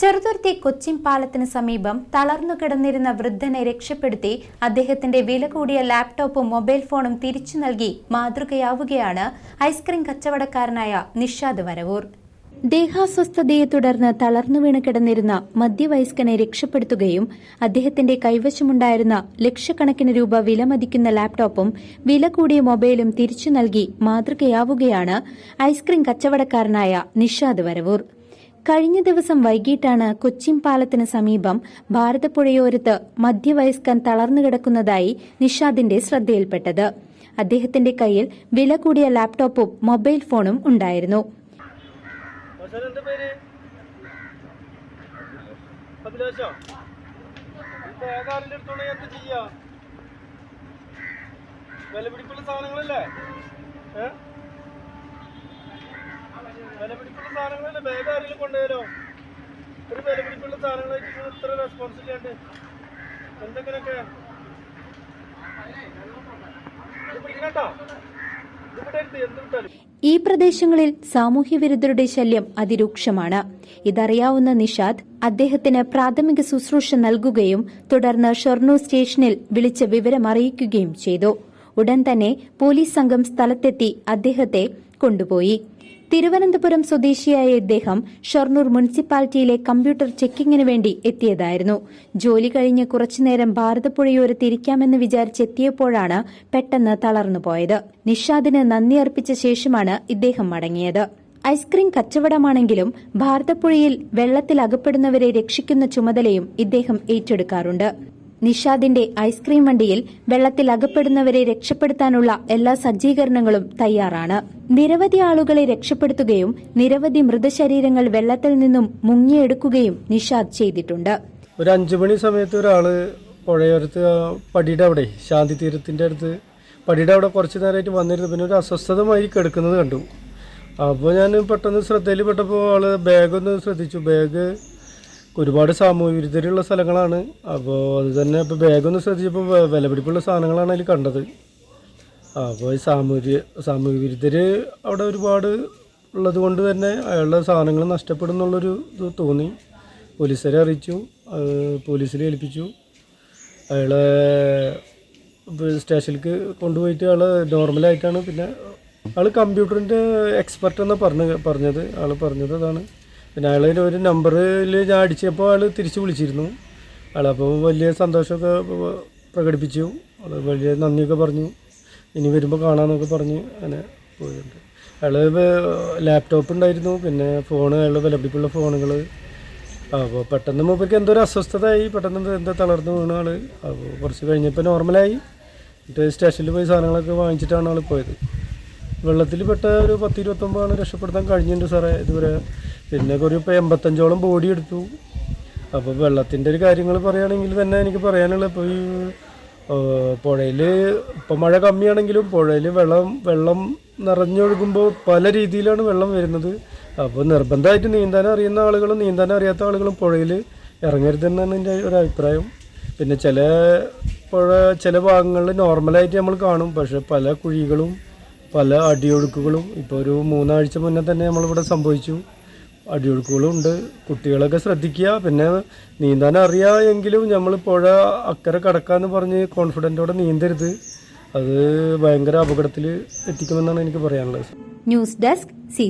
ചെറുതുരുത്തി കൊച്ചിൻ പാലത്തിന് സമീപം തളർന്നു കിടന്നിരുന്ന വൃദ്ധനെ രക്ഷപ്പെടുത്തി അദ്ദേഹത്തിന്റെ വില കൂടിയ ലാപ്ടോപ്പും മൊബൈൽ ഫോണും തിരിച്ചു നൽകി മാതൃകയാവുകയാണ് ഐസ്ക്രീം കച്ചവടക്കാരനായ നിഷാദ് വരവൂർ. ദേഹാസ്വസ്ഥതയെ തുടർന്ന് തളർന്നു വീണ് കിടന്നിരുന്ന മധ്യവയസ്കനെ രക്ഷപ്പെടുത്തുകയും അദ്ദേഹത്തിന്റെ കൈവശമുണ്ടായിരുന്ന ലക്ഷക്കണക്കിന് രൂപ വിലമതിക്കുന്ന ലാപ്ടോപ്പും വില കൂടിയ മൊബൈലും തിരിച്ചു നൽകി മാതൃകയാവുകയാണ് ഐസ്ക്രീം കച്ചവടക്കാരനായ നിഷാദ് വരവൂർ. കഴിഞ്ഞ ദിവസം വൈകിട്ടാണ് കൊച്ചിൻ പാലത്തിന് സമീപം ഭാരതപ്പുഴയോരത്ത് മധ്യവയസ്കൻ തളർന്നു കിടക്കുന്നതായി നിഷാദിന്റെ ശ്രദ്ധയിൽപ്പെട്ടത്. അദ്ദേഹത്തിന്റെ കയ്യിൽ വില കൂടിയ ലാപ്ടോപ്പും മൊബൈൽ ഫോണും ഉണ്ടായിരുന്നു. എന്താ പേര് അഭിലാഷോ ഈ ബാഗ് ആരുടെ അടുത്തോണ്ട് എന്ത് ചെയ്യാ വിലപിടിപ്പുള്ള സാധനങ്ങളല്ലേ ഏ ഈ പ്രദേശങ്ങളിൽ സാമൂഹ്യ വിരുദ്ധരുടെ ശല്യം അതിരൂക്ഷമാണ്. ഇതറിയാവുന്ന നിഷാദ് അദ്ദേഹത്തിന് പ്രാഥമിക ശുശ്രൂഷ നൽകുകയും തുടർന്ന് ഷൊർണൂർ സ്റ്റേഷനിൽ വിളിച്ച് വിവരമറിയിക്കുകയും ചെയ്തു. ഉടൻ തന്നെ പോലീസ് സംഘം സ്ഥലത്തെത്തി അദ്ദേഹത്തെ കൊണ്ടുപോയി. തിരുവനന്തപുരം സ്വദേശിയായ ഇദ്ദേഹം ഷൊർണൂർ മുനിസിപ്പാലിറ്റിയിലെ കമ്പ്യൂട്ടർ ചെക്കിങ്ങിന് വേണ്ടി എത്തിയതായിരുന്നു. ജോലി കഴിഞ്ഞ് കുറച്ചുനേരം ഭാരതപ്പുഴയോരത്തിരിക്കാമെന്ന് വിചാരിച്ചെത്തിയപ്പോഴാണ് പെട്ടെന്ന് തളർന്നുപോയത് നിഷാദിന് നന്ദി അർപ്പിച്ച ശേഷമാണ് ഇദ്ദേഹം മടങ്ങിയത്. ഐസ്ക്രീം കച്ചവടമാണെങ്കിലും ഭാരതപ്പുഴയിൽ വെള്ളത്തിൽ അകപ്പെടുന്നവരെ രക്ഷിക്കുന്ന ചുമതലയും ഇദ്ദേഹം ഏറ്റെടുക്കാറുണ്ട്. നിഷാദിന്റെ ഐസ്ക്രീം വണ്ടിയിൽ വെള്ളത്തിൽ അകപ്പെടുന്നവരെ രക്ഷപ്പെടുത്താനുള്ള എല്ലാ സജ്ജീകരണങ്ങളും തയ്യാറാണ്. നിരവധി ആളുകളെ രക്ഷപ്പെടുത്തുകയും നിരവധി മൃതശരീരങ്ങൾ വെള്ളത്തിൽ നിന്നും മുങ്ങിയെടുക്കുകയും നിഷാദ് ചെയ്തിട്ടുണ്ട്. ഒരു അഞ്ചു മണി സമയത്ത് ഒരാൾ പുഴയോരത്ത് പടിയുടെ അവിടെ ശാന്തി തീരത്തിന്റെ അടുത്ത് പടിയുടെ അവിടെ കുറച്ച് നേരമായിട്ട് വന്നിരുന്നു. പിന്നെ ഒരു അസ്വസ്ഥതമായി കിടക്കുന്നത് കണ്ടു. അപ്പോൾ ഞാൻ പെട്ടെന്ന് ശ്രദ്ധയിൽ പെട്ടപ്പോൾ ആൾ ബാഗ് ഒന്ന് ശ്രദ്ധിച്ചു. ബാഗ് ഒരുപാട് സാമൂഹ്യ വിരുദ്ധരുള്ള സ്ഥലങ്ങളാണ്. അപ്പോൾ അത് തന്നെ ഇപ്പോൾ ബാഗ് ഒന്ന് ശ്രദ്ധിച്ചപ്പോൾ വിലപിടിപ്പുള്ള സാധനങ്ങളാണ് അതിൽ കണ്ടത്. അപ്പോൾ ഈ സാമൂഹ്യ സാമൂഹ്യ വിരുദ്ധർ അവിടെ ഒരുപാട് ഉള്ളത് കൊണ്ട് തന്നെ അയാളുടെ സാധനങ്ങൾ നഷ്ടപ്പെടും എന്നുള്ളൊരു ഇത് തോന്നി. പോലീസുകാരെ അറിയിച്ചു പോലീസിൽ ഏൽപ്പിച്ചു. അയാളെ സ്റ്റേഷനിലേക്ക് കൊണ്ടുപോയിട്ട് ആൾ നോർമലായിട്ടാണ് പിന്നെ ആൾ കമ്പ്യൂട്ടറിന്റെ എക്സ്പെർട്ട് എന്നാണ് പറഞ്ഞ പറഞ്ഞത്. ആൾ പറഞ്ഞത് അതാണ്. പിന്നെ അയാൾ ഒരു നമ്പറിൽ ഞാൻ അടിച്ചപ്പോൾ ആൾ തിരിച്ച് വിളിച്ചിരുന്നു. ആളപ്പോൾ വലിയ സന്തോഷമൊക്കെ പ്രകടിപ്പിച്ചു. വലിയ നന്ദിയൊക്കെ പറഞ്ഞു. ഇനി വരുമ്പോൾ കാണാമെന്നൊക്കെ പറഞ്ഞ് അങ്ങനെ പോയിട്ടുണ്ട്. അയാൾ ലാപ്ടോപ്പ് ഉണ്ടായിരുന്നു. പിന്നെ ഫോണ് അയാളുടെ വിലപിടിപ്പുള്ള ഫോണുകൾ അപ്പോൾ പെട്ടെന്ന് മൂപ്പർക്ക് എന്തോ ഒരു അസ്വസ്ഥതയായി. പെട്ടെന്ന് എന്തോ- എന്തോ തളർന്നു വീണ ആൾ അപ്പോൾ കുറച്ച് കഴിഞ്ഞപ്പോൾ നോർമലായി എന്നിട്ട് സ്റ്റേഷനിൽ പോയി സാധനങ്ങളൊക്കെ വാങ്ങിച്ചിട്ടാണ് ആൾ പോയത്. വെള്ളത്തിൽ പെട്ട ഒരു പത്ത് ഇരുപത്തൊമ്പതാണ് രക്ഷപ്പെടുത്താൻ കഴിഞ്ഞിട്ടുണ്ട് സാറേ. ഇതുവരെ പിന്നെ ഒരു ഇപ്പോൾ എൺപത്തഞ്ചോളം ബോഡി എടുത്തു. അപ്പോൾ വെള്ളത്തിന്റെ ഒരു കാര്യങ്ങൾ പറയുകയാണെങ്കിൽ തന്നെ എനിക്ക് പറയാനുള്ളത് ഇപ്പോൾ ഈ പുഴയിൽ ഇപ്പം മഴ കമ്മിയാണെങ്കിലും പുഴയിൽ വെള്ളം വെള്ളം നിറഞ്ഞൊഴുകുമ്പോൾ പല രീതിയിലാണ് വെള്ളം വരുന്നത്. അപ്പോൾ നിർബന്ധമായിട്ട് നീന്താൻ അറിയുന്ന ആളുകളും നീന്താൻ അറിയാത്ത ആളുകളും പുഴയിൽ ഇറങ്ങരുതെന്നാണ് എന്റെ ഒരു അഭിപ്രായം. പിന്നെ ചില പുഴ ചില ഭാഗങ്ങളിൽ നോർമലായിട്ട് നമ്മൾ കാണും. പക്ഷേ പല കുഴികളും പല അടിയൊഴുക്കുകളും ഇപ്പോൾ ഒരു മൂന്നാഴ്ച മുന്നേ തന്നെ നമ്മളിവിടെ സംഭവിച്ചു. അടിയൊഴുക്കുകളും ഉണ്ട് കുട്ടികളൊക്കെ ശ്രദ്ധിക്കുക. പിന്നെ നീന്താൻ അറിയാ എങ്കിലും നമ്മൾ പുഴ അക്കരെ കടക്കാന്ന് പറഞ്ഞ് കോൺഫിഡന്റോടെ നീന്തരുത്. അത് ഭയങ്കര അപകടത്തിൽ എത്തിക്കുമെന്നാണ് എനിക്ക് പറയാനുള്ളത്. News desk C